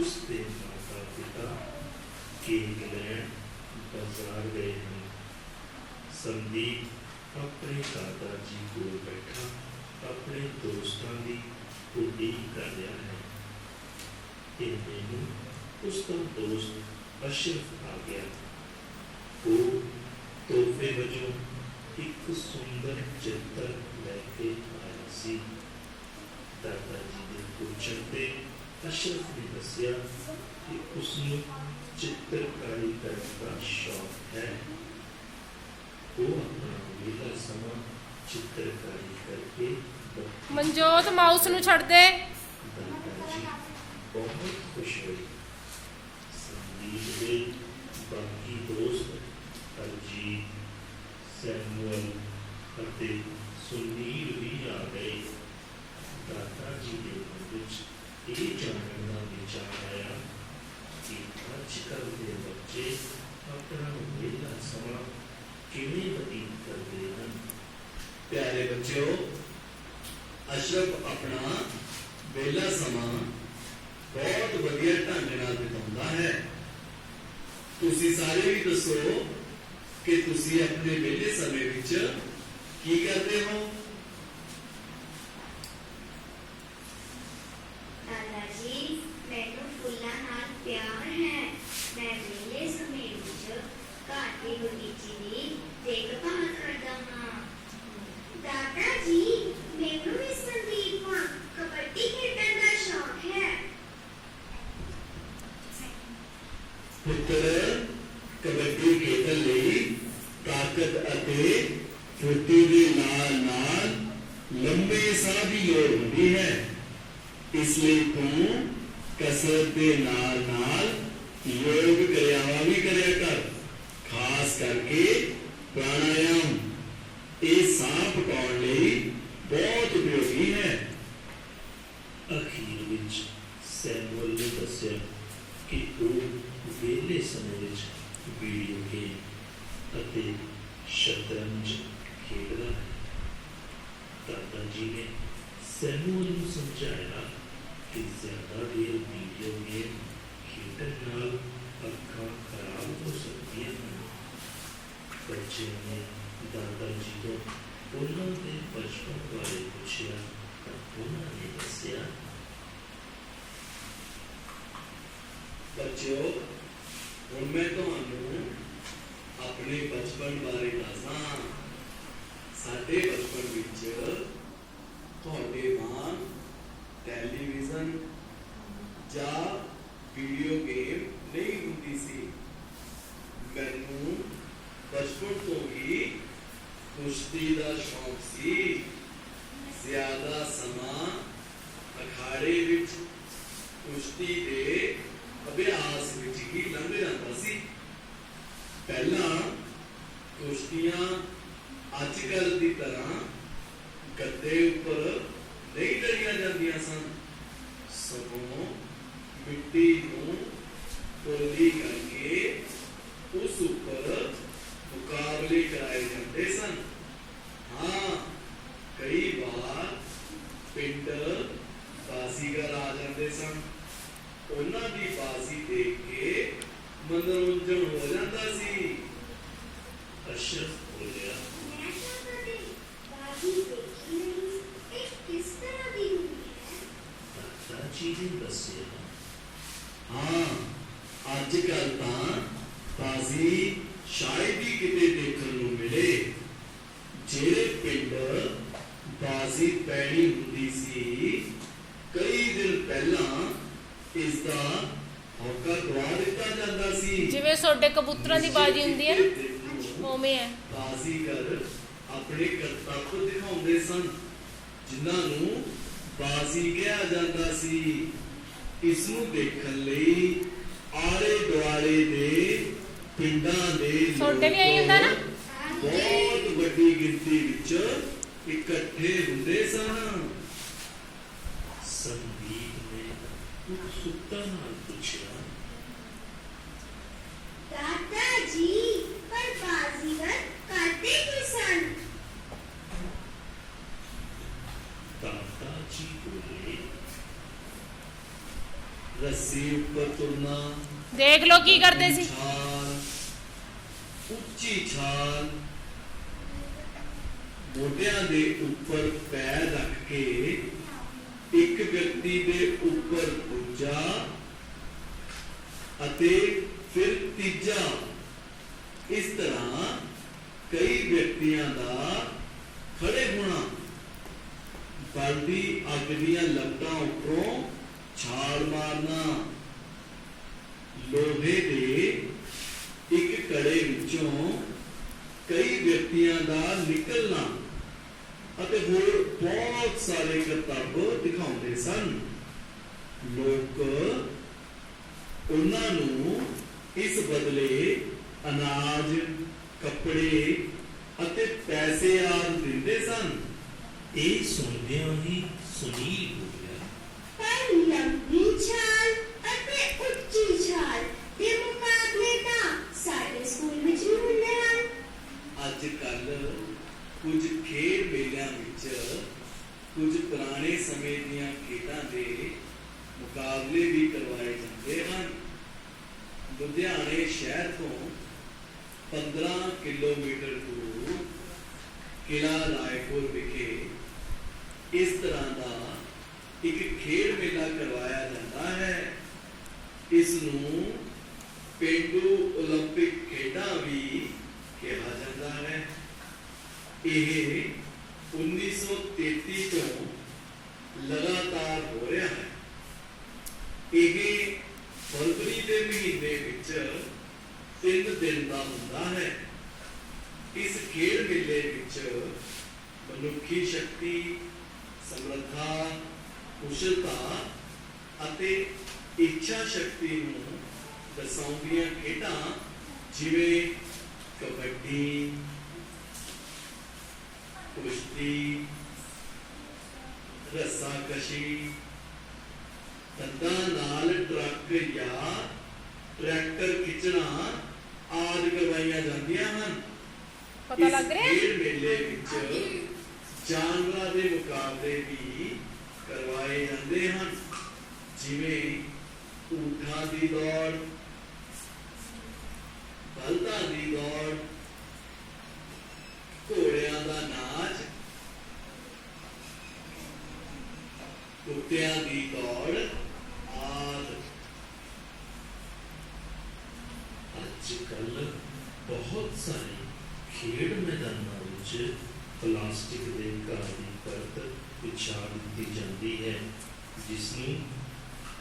ਉਸ ਦੇ ਮਾਤਾ ਪਿਤਾ ਕੇਕ ਬਾਜ਼ਾਰ ਗਏ ਹਨ ਸੰਦੀਪ ਆਪਣੇ ਦਾਦਾ ਜੀ ਕੋਲ ਬੈਠਾ, ਆਪਣੇ ਦੋਸਤਾਂ ਦੀ ਉਡੀਕ ਕਰ ਰਿਹਾ ਹੈ। ਇਹ ਮੈਨੂੰ ਉਸ ਦਾ ਦੋਸਤ ਅਸ਼ਰਫ ਆ ਗਿਆ। ਉਹ ਤੋਹਫੇ ਵਜੋਂ ਇੱਕ ਸੁੰਦਰ ਚਿੱਤਰ ਲੈ ਕੇ ਆਇਆ ਸੀ। ਦਾਦਾ ਜੀ ਦੇ ਪੁੱਛਣ ਤੇ ਅਸ਼ਰਫ ਨੇ ਦੱਸਿਆ ਕਿ ਉਸ ਨੂੰ ਚਿੱਤਰਕਾਰੀ ਕਰਨ ਦਾ ਸ਼ੌਕ ਹੈ ਉਹ ਆਪਣਾ ਵਿਹਲਾ ਸਮਾਂ ਚਿੱਤਰਕਾਰੀ ਕਰਕੇ ਮਨਜੋਤ ਮਾਊਸ ਨੂੰ ਛੱਡ ਦੇ। ਬਹੁਤ ਖੁਸ਼ ਹੋਏ ਸੰਦੀਪ ਦੇ ਬਾਕੀ ਦੋਸਤ ਅਰਜੀਤ ਸੈਮੂਅਲ ਅਤੇ ਸੁਨੀਲ ਵੀ ਆ ਗਏ ਦਾਦਾ ਜੀ ਦੇ ਮਨ ਵਿੱਚ ਇਹ ਜਾਣਨ ਦਾ ਵਿਚਾਰ ਆਇਆ ਕਿ ਅੱਜ ਕੱਲ੍ਹ ਦੇ ਬੱਚੇ ਆਪਣਾ ਵਿਹਲਾ ਸਮਾਂ ਕਿਵੇਂ ਬਤੀਤ ਕਰਦੇ ਹਨ ਪਿਆਰੇ ਅਸ਼ਰਫ ਆਪਣਾ ਵਿਹਲਾ ਸਮਾਂ ਬਹੁਤ ਵਧੀਆ ਢੰਗ ਨਾਲ ਬਿਤਾਉਂਦਾ ਹੈ। ਤੁਸੀਂ ਸਾਰੇ ਵੀ ਦੱਸੋ ਕਿ ਤੁਸੀਂ ਆਪਣੇ ਵਿਹਲੇ ਸਮੇਂ ਵਿੱਚ ਕੀ ਕਰਦੇ ਹੋ ਦਾਦਾ ਜੀ ਮੈਨੂੰ ਫੁੱਲਾਂ ਨਾਲ ਪਿਆਰ ਹੈ ਮੈਂ ਵਿਹਲੇ ਸਮੇਂ ਵਿੱਚ ਘਰ ਦੀ ਬਗੀਚੀ ਦੀ ਦੇਖਭਾਲ ਕਰਦਾ ਹਾਂ ਦਾਦਾ ਜੀ ਮੈਨੂੰ ਵੀ ਸੰਦੀਪ ਵਾਂਗ ਕਬੱਡੀ ਖੇਡਣ ਦਾ ਸ਼ੌਕ ਹੈ ਪੁੱਤਰ ਕਬੱਡੀ ਖੇਡਣ ਲਈ ਤਾਕਤ ਅਤੇ ਫੁਰਤੀ ਦੇ ਨਾਲ ਨਾਲ ਲੰਬੇ ਸਾਹ ਦੀ ਲੋੜ ਹੁੰਦੀ ਹੈ ਇਸ ਲਈ ਤੂੰ ਕਸਰਤ ਦੇ ਨਾਲ ਨਾਲ ਯੋਗ ਕਿਰਿਆਵਾਂ ਵੀ ਕਰਿਆ ਕਰ ਖਾਸ ਕਰਕੇ ਪ੍ਰਾਣਾਯਾਮ ਇਹ ਸਾਹ ਪਕਾਉਣ ਲਈ ਬਹੁਤ ਉਪਯੋਗੀ ਹੈ ਅਖੀਰ ਵਿੱਚ ਸੈਮੂਅਲ ਨੇ ਦੱਸਿਆ ਕਿ ਉਹ ਵਿਹਲੇ ਸਮੇਂ ਵਿੱਚ ਵੀਡੀਓ ਗੇਮ ਅਤੇ ਸ਼ਤਰੰਜ ਖੇਡਦਾ ਹੈ ਦਾਦਾ ਜੀ ਨੇ ਸੈਮੂਅਲ ਨੂੰ ਸਮਝਾਇਆ ਕਿ ਜ਼ਿਆਦਾ ਦੇਰ ਵੀਡੀਓ ਗੇਮ ਖੇਡਣ ਨਾਲ ਅੱਖਾਂ ਖਰਾਬ ਹੋ ਸਕਦੀਆਂ ਹਨ ਬੱਚੇ ਨੇ ਦਾਦਾ ਜੀ ਤੋਂ ਉਹਨਾਂ ਦੇ ਬਚਪਨ ਬਾਰੇ ਪੁੱਛਿਆ ਤਾਂ ਉਹਨਾਂ ਨੇ ਦੱਸਿਆ ਬੱਚਿਓ ਹੁਣ ਮੈਂ ਤੁਹਾਨੂੰ ਆਪਣੇ ਬਚਪਨ ਬਾਰੇ ਦੱਸਾਂ। ਸਾਡੇ ਬਚਪਨ ਵਿੱਚ ਤੁਹਾਡੇ ਵਾਂਗ ਟੈਲੀਵਿਜ਼ਨ ਜਾਂ ਵੀਡੀਓ ਗੇਮ ਨਹੀਂ ਹੁੰਦੀ ਸੀ। ਮੈਨੂੰ ਬਚਪਨ ਤੋਂ ਹੀ ਕੁਸ਼ਤੀ ਦਾ ਸ਼ੌਕ ਸੀ। ਜ਼ਿਆਦਾ ਸਮਾਂ ਅਖਾੜੇ ਵਿੱਚ ਕੁਸ਼ਤੀ ਦੇ ਅਭਿਆਸ ਵਿੱਚ ਹੀ ਲੰਘ ਜਾਂਦਾ ਪਹਿਲਾਂ ਕੁਸ਼ਤੀਆਂ ਅੱਜ ਕੱਲ੍ਹ ਦੀ ਤਰ੍ਹਾਂ ਗੱਦੇ ਉੱਪਰ ਨਹੀਂ ਲੜੀਆਂ ਜਾਂਦੀਆਂ ਸਨ। ਸਗੋਂ ਮਿੱਟੀ ਨੂੰ ਪੋਲੀ ਕਰਕੇ ਉਸ ਉੱਪਰ ਮੁਕਾਬਲੇ ਕਰਾਏ ਜਾਂਦੇ ਸਨ। ਹਾਂ, ਕਈ ਵਾਰ ਪਿੰਡ ਬਾਜ਼ੀਗਰ ਆ ਜਾਂਦੇ ਸਨ। ਉਹਨਾਂ ਦੀ ਬਾਜ਼ੀ ਦੇਖ ਕੇ ਮਨੋਰੰਜਨ ਹੋ ਜਾਂਦਾ ਸੀ। ਅਸ਼ਰਫ ਬੋਲਿਆ ਮੈਂ ਜੀ ਨੇ ਦੱਸਿਆ। ਹਾਂ, ਅੱਜ ਕੱਲ ਤਾਂ ਬਾਜ਼ੀ ਸ਼ਾਇਦ ਹੀ ਕਿਤੇ ਦੇਖਣ ਨੂੰ ਮਿਲੇ। ਜਿਹੜੇ ਪਿੰਡ ਬਾਜ਼ੀ ਪੈਣੀ ਹੁੰਦੀ ਸੀ, ਕਈ ਦਿਨ ਪਹਿਲਾਂ ਇਸ ਦਾ ਹੌਕਾ ਗਵਾ ਦਿੱਤਾ ਜਾਂਦਾ ਸੀ ਜਿਵੇਂ ਤੁਹਾਡੇ ਕਬੂਤਰਾਂ ਦੀ ਬਾਜੀ ਹੁੰਦੀ ਹੈ ਨਾ ਉਵੇਂ ਹੈ। ਬਾਜ਼ੀਗਰ ਆਪਣੇ ਕਰਤੱਵ ਦਿਖਾਉਂਦੇ ਸਨ ਜਿਨ੍ਹਾਂ ਨੂੰ ਬਾਜ਼ੀ ਕਿਹਾ ਜਾਂਦਾ ਸੀ। ਇਸ ਨੂੰ ਦੇਖਣ ਲਈ ਆਲੇ ਦੁਆਲੇ ਦੇ ਪਿੰਡਾਂ ਦੇ ਤੁਹਾਡੇ ਵੀ ਇਹੀ ਹੁੰਦਾ ਨਾ? ਬਹੁਤ ਵੱਡੀ ਗਿਣਤੀ ਵਿੱਚ ਇਕੱਠੇ ਹੁੰਦੇ ਸਨ। ਸੰਦੀਪ ਨੇ ਉਤਸੁਕਤਾ ਨਾਲ ਪੁੱਛਿਆ ਦਾਦਾ ਜੀ ਪਰ ਬਾਜ਼ੀਗਰ ਕਰਦੇ ਕੀ ਸਨ ਦਾਦਾ ਜੀ ਬੋਲੇ ਰੱਸੀ ਉੱਪਰ ਤੁਰਨਾ ਦੇਖ ਲਓ ਕੀ ਕਰਦੇ ਸੀ ਛਾਲ ਉੱਚੀ ਛਾਲ ਮੋਢਿਆਂ ਦੇ ਉੱਪਰ ਪੈਰ ਰੱਖ ਕੇ ਇੱਕ ਵਿਅਕਤੀ ਦੇ ਉੱਪਰ ਦੂਜਾ ਅਤੇ ਫਿਰ ਤੀਜਾ। ਇਸ ਤਰ੍ਹਾਂ ਕਈ ਵਿਅਕਤੀਆਂ ਦਾ ਖੜੇ ਹੋਣਾ। ਬਲਦੀ ਅੱਗ ਦੀਆਂ ਲਪਟਾਂ ਉੱਪਰੋਂ ਛਾਲ ਮਾਰਨਾ। ਲੋਹੇ ਦੇ ਇੱਕ ਕੜੇ ਵਿੱਚੋਂ ਕਈ ਵਿਅਕਤੀਆਂ ਦਾ ਨਿਕਲਣਾ ਅਤੇ ਹੋਰ ਬਹੁਤ ਸਾਰੇ ਕਰਤੱਵ ਦਿਖਾਉਂਦੇ ਸਨ। ਲੋਕ ਉਹਨਾਂ ਨੂੰ ਇਸ ਬਦਲੇ ਅਨਾਜ, ਕੱਪੜੇ ਅਤੇ ਪੈਸੇ ਆਦਿ ਦਿੰਦੇ ਸਨ। ਇਹ ਸੁਣਦਿਆਂ ਹੀ ਸੁਨੀਲ ਹੋ ਗਿਆ ਪਰ ਲੰਬੀ ਛਾਲ ਅਤੇ ਉੱਚੀ ਛਾਲ ਦੇ ਮੁਕਾਬਲੇ ਤਾਂ ਸਾਡੇ ਸਕੂਲ ਵਿੱਚ ਵੀ ਹੁੰਦੇ ਹਨ ਅੱਜ ਕੱਲ ਕੁਝ ਖੇਡ ਮੇਲਿਆਂ ਵਿੱਚ ਕੁਝ ਪੁਰਾਣੇ ਸਮੇਂ ਦੀਆਂ ਖੇਡਾਂ ਦੇ ਮੁਕਾਬਲੇ ਵੀ ਕਰਵਾਏ ਜਾਂਦੇ ਹਨ ਲੁਧਿਆਣੇ ਸ਼ਹਿਰ ਤੋਂ 15 ਕਿਲੋਮੀਟਰ ਦੂਰ ਕਿਲਾ ਰਾਏਪੁਰ ਵਿਖੇ ਇਸ ਤਰ੍ਹਾਂ ਦਾ ਇੱਕ ਖੇਡ ਮੇਲਾ ਕਰਵਾਇਆ ਜਾਂਦਾ ਹੈ ਇਸ ਨੂੰ ਪੇਂਡੂ 올림픽 ਖੇਡਾਂ ਵੀ ਕਿਹਾ ਜਾਂਦਾ ਹੈ ਇਹ 1933 ਤੋਂ ਲਗਾਤਾਰ ਹੋ ਰਿਹਾ ਹੈ ਇਹ ਫਰਵਰੀ ਦੇ ਮਹੀਨੇ ਵਿੱਚ ਤਿੰਨ ਦਿਨ ਦਾ ਹੁੰਦਾ ਹੈ ਇਸ ਖੇਡ ਮੇਲੇ ਵਿੱਚ ਮਨੁੱਖੀ ਸ਼ਕਤੀ, ਸਮਰੱਥਾ, ਕੁਸ਼ਲਤਾ ਅਤੇ ਇੱਛਾ ਸ਼ਕਤੀ ਨੂੰ ਦਰਸਾਉਂਦੀਆਂ ਖੇਡਾਂ ਜਿਵੇਂ ਕਬੱਡੀ, ਕੁਸ਼ਤੀ, ਰੱਸਾਕਸ਼ੀ ਦੰਦਾਂ ਨਾਲ ਟਰੱਕ ਜਾਂ ਟਰੈਕਟਰ ਖਿੱਚਣਾ ਆਦਿ ਕਰਵਾਈਆਂ ਜਾਂਦੀਆਂ ਹਨ। ਪਤਾ ਲੱਗ ਰਿਹਾ? ਖੇਡ ਮੇਲੇ ਵਿੱਚ ਜਾਨਵਰਾਂ ਦੇ ਮੁਕਾਬਲੇ ਵੀ ਕਰਵਾਏ ਜਾਂਦੇ ਹਨ। ਜਿਵੇਂ ਊਠਾਂ ਦੀ ਦੌੜ ਬਲਦਾਂ ਦੀ ਦੌੜ ਘੋੜਿਆਂ ਦਾ ਨਾਚ ਕੁੱਤਿਆਂ ਦੀ ਦੌੜ ਆਦਿ ਅੱਜ ਕੱਲ ਬਹੁਤ ਸਾਰੇ ਖੇਡ ਮੈਦਾਨਾਂ ਵਿੱਚ ਪਲਾਸਟਿਕ ਦੇ ਘਰ ਦੀ ਪਰਤ ਵਿਛਾ ਦਿੱਤੀ ਜਾਂਦੀ ਹੈ ਜਿਸ ਨੂੰ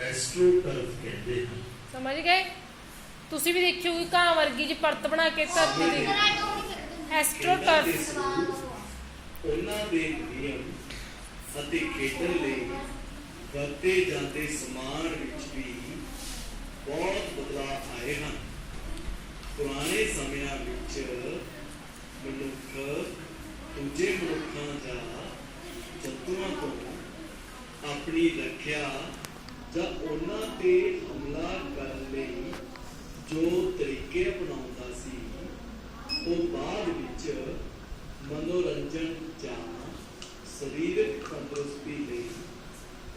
ਐਸਟ੍ਰੋਟਰਫ ਕਹਿੰਦੇ ਹਨ। ਸਮਝ ਗਏ? ਤੁਸੀਂ ਵੀ ਦੇਖਿਓ ਕਿ ਕਾਂ ਵਰਗੀ ਜੀ ਪਰਤ ਬਣਾ ਕੇ ਧਰਤੀ ਦੀ। ਐਸਟ੍ਰੋਟਰਫ। ਉਹਨਾਂ ਦੇ ਨਿਯਮ ਅਤੇ ਖੇਡਣ ਲਈ ਵਰਤੇ ਜਾਂਦੇ ਸਮਾਨ ਵਿੱਚ ਵੀ ਬਹੁਤ ਬਦਲਾਅ ਆਏ ਹਨ ਪੁਰਾਣੇ ਸਮਿਆਂ ਵਿੱਚ ਮਨੁੱਖ ਦੂਜੇ ਮਨੁੱਖਾਂ ਜਾਂ ਜੰਤੂਆਂ ਤੋਂ ਆਪਣੀ ਰੱਖਿਆ ਜਾਂ ਉਹਨਾਂ ਤੇ ਹਮਲਾ ਕਰਨ ਲਈ ਜੋ ਤਰੀਕੇ ਅਪਣਾਉਂਦਾ ਸੀ ਉਹ ਬਾਅਦ ਵਿੱਚ ਮਨੋਰੰਜਨ ਜਾਂ ਸਰੀਰਕ ਤੰਦਰੁਸਤੀ ਲਈ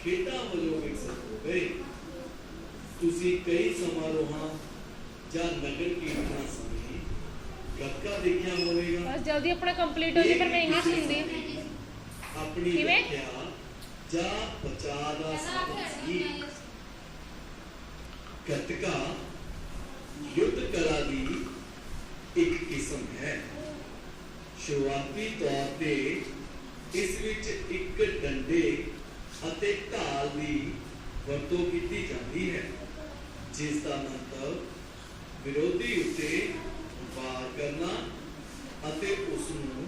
ਖੇਡਾਂ ਵਜੋਂ ਵਿਕਸਿਤ ਹੋ ਗਏ। ਤੁਸੀਂ ਕਈ ਸਮਾਰੋਹਾਂ ਜਾਂ ਨਗਰ ਕੀਰਤਨਾਂ ਸਮੇਂ ਗੱਤਕਾ ਦੇਖਿਆ ਹੋਵੇਗਾ। ਬਸ ਜਲਦੀ ਆਪਣਾ ਕੰਪਲੀਟ ਹੋ ਜੀ ਪਰ ਮੈਂ ਇੰਗਲਿਸ਼ ਲਿਖਦੀ। ਹਾਂ ਆਪਣੀ ਕਿਵੇਂ? ਜਾਂ ਬਚਾਅ ਦਾ ਸਾਧਨ ਸੀ। ਗੱਤਕਾ ਯੁੱਧ ਕਲਾ ਦੀ ਇੱਕ ਕਿਸਮ ਹੈ। ਸ਼ੁਰੂਆਤੀ ਤੌਰ ਤੇ ਇਸ ਵਿੱਚ ਇੱਕ ਡੰਡੇ ਅਤੇ ਢਾਲ ਦੀ ਵਰਤੋਂ ਕੀਤੀ ਜਾਂਦੀ ਹੈ, ਜਿਸ ਦਾ ਮਤਲਬ ਵਿਰੋਧੀ ਉੱਤੇ ਵਾਰ ਕਰਨਾ ਅਤੇ ਉਸ ਨੂੰ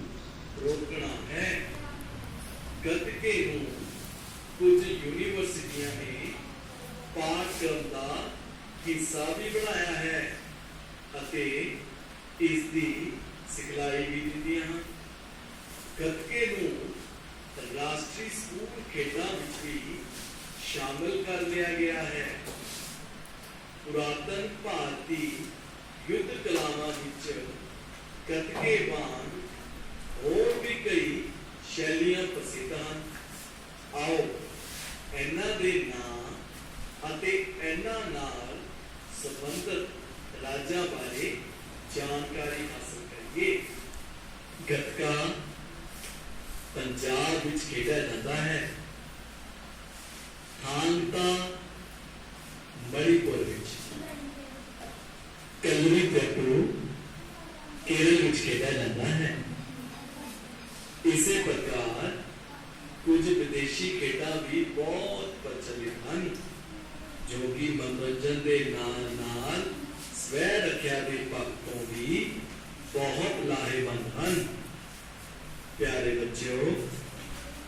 ਰੋਕਣਾ ਹੈ। ਗੱਤਕੇ ਨੂੰ ਕੁਝ ਯੂਨੀਵਰਸਿਟੀਆਂ ਨੇ ਪਾਠਕ੍ਰਮ ਦਾ ਹਿੱਸਾ ਵੀ ਬਣਾਇਆ ਹੈ ਅਤੇ ਇਸ ਦੀ ਸਿਖਲਾਈ ਵੀ ਦਿੰਦੀਆਂ ਹਨ ਗੱਤਕੇ ਨੂੰ ਰਾਸ਼ਟਰੀ ਸਕੂਲ ਖੇਡਾਂ ਵਿੱਚ ਵੀ ਸ਼ਾਮਲ ਕਰ ਲਿਆ ਗਿਆ ਹੈ ਪੁਰਾਤਨ ਭਾਰਤੀ ਯੁੱਧ ਕਲਾਵਾਂ ਵਿੱਚ ਗੱਤਕੇ ਵਾਂਗ ਹੋਰ ਵੀ ਕਈ ਸ਼ੈਲੀਆਂ ਪ੍ਰਸਿੱਧ ਹਨ ਆਓ ਇਹਨਾਂ ਦੇ ਨਾਂ ਅਤੇ ਇਹਨਾਂ ਨਾਲ ਸੰਬੰਧਿਤ ਰਾਜਾਂ ਬਾਰੇ ਜਾਣਕਾਰੀ ਹਾਸਲ ਕਰੀਏ ਗੱਤਕਾ ਪੰਜਾਬ ਵਿੱਚ ਖੇਡਿਆ ਜਾਂਦਾ ਹੈ ਥਾਂਗਤਾ ਮਣੀਪੁਰ ਵਿੱਚ ਕਲਰੀ ਪੈਟੂ ਕੇਰਲ ਵਿੱਚ ਖੇਡਿਆ ਜਾਂਦਾ ਹੈ ਇਸੇ ਪ੍ਰਕਾਰ ਕੁਝ ਵਿਦੇਸ਼ੀ ਖੇਡਾਂ ਵੀ ਬਹੁਤ ਪ੍ਰਚਲਿਤ ਹਨ ਜੋ ਕਿ ਮਨੋਰੰਜਨ ਦੇ ਨਾਲ ਨਾਲ ਸਵੈ ਰੱਖਿਆ ਦੇ ਪੱਖ ਤੋਂ ਵੀ ਬਹੁਤ ਲਾਹੇਵੰਦ ਹਨ ਪਿਆਰੇ ਬੱਚਿਓ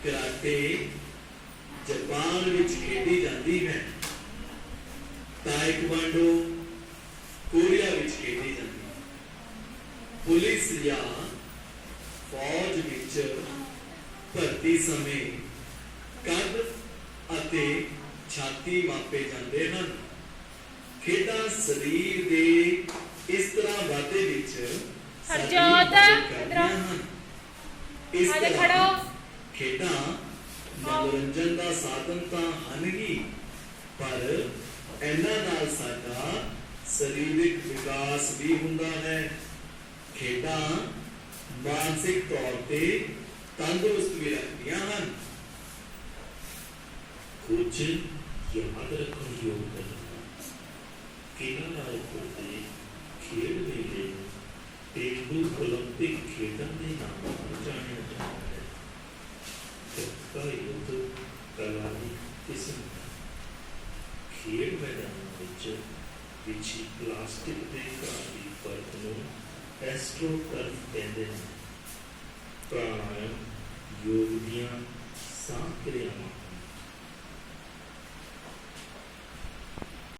ਕਰਾਟੇ ਜਾਪਾਨ ਵਿੱਚ ਖੇਡੀ ਜਾਂਦੀ ਹੈ ਤਾਇਕਵਾਂਡੋ ਕੋਰੀਆ ਵਿੱਚ ਖੇਡੀ ਜਾਂਦੀ ਹੈ ਪੁਲਿਸ ਜਾਂ ਫੌਜ ਵਿੱਚ ਭਰਤੀ ਸਮੇਂ ਕੱਦ ਅਤੇ ਛਾਤੀ ਮਾਪੇ ਜਾਂਦੇ ਹਨ ਖੇਡਾਂ ਸਰੀਰ ਦੇ ਇਸ ਤਰ੍ਹਾਂ ਵਾਧੇ ਵਿੱਚ ਹਰਜੋਤ, ਇੱਧਰ। ਇਸ ਤਰ੍ਹਾਂ ਖੜੋ। ਖੇਡਾਂ ਮਨੋਰੰਜਨ ਦਾ ਸਾਧਨ ਤਾਂ ਹਨ ਹੀ ਪਰ ਇਹਨਾਂ ਨਾਲ ਸਾਡਾ ਸਰੀਰਕ ਵਿਕਾਸ ਵੀ ਹੁੰਦਾ ਹੈ ਖੇਡਾਂ ਮਾਨਸਿਕ ਤੌਰ ਤੇ ਤੰਦਰੁਸਤ ਵੀ ਰੱਖਦੀਆਂ ਹਨ ਕੁਝ ਯਾਦ ਰੱਖਣ ਯੋਗ ਗੱਲ ਕਿਨਾਂ ਨਾਲ ਕਰਦੇ ਖੇਡ ਮੇਲੇ ਪੇਂਡੂ ਓਲੰਪਿਕ ਖੇਡਾਂ ਦੇ ਨਾਮ ਨਾਲ ਜਾਣਿਆ ਜਾਂਦਾ ਹੈ ਗੱਤਕਾ ਯੁੱਧ ਕਲਾ ਦੀ ਕਿਸਮ ਹੈ। ਖੇਡ ਮੈਦਾਨ ਵਿੱਚ ਵਿਛੀ ਪਲਾਸਟਿਕ ਦੇ ਘਾਹ ਦੀ ਪਰਤ ਨੂੰ ਐਸਟ੍ਰੋਟਰਫ ਕਹਿੰਦੇ ਹਨ ਪ੍ਰਾਣਾਯਾਮ ਯੋਗ ਦੀਆਂ ਸਾਹ ਕਿਰਿਆਵਾਂ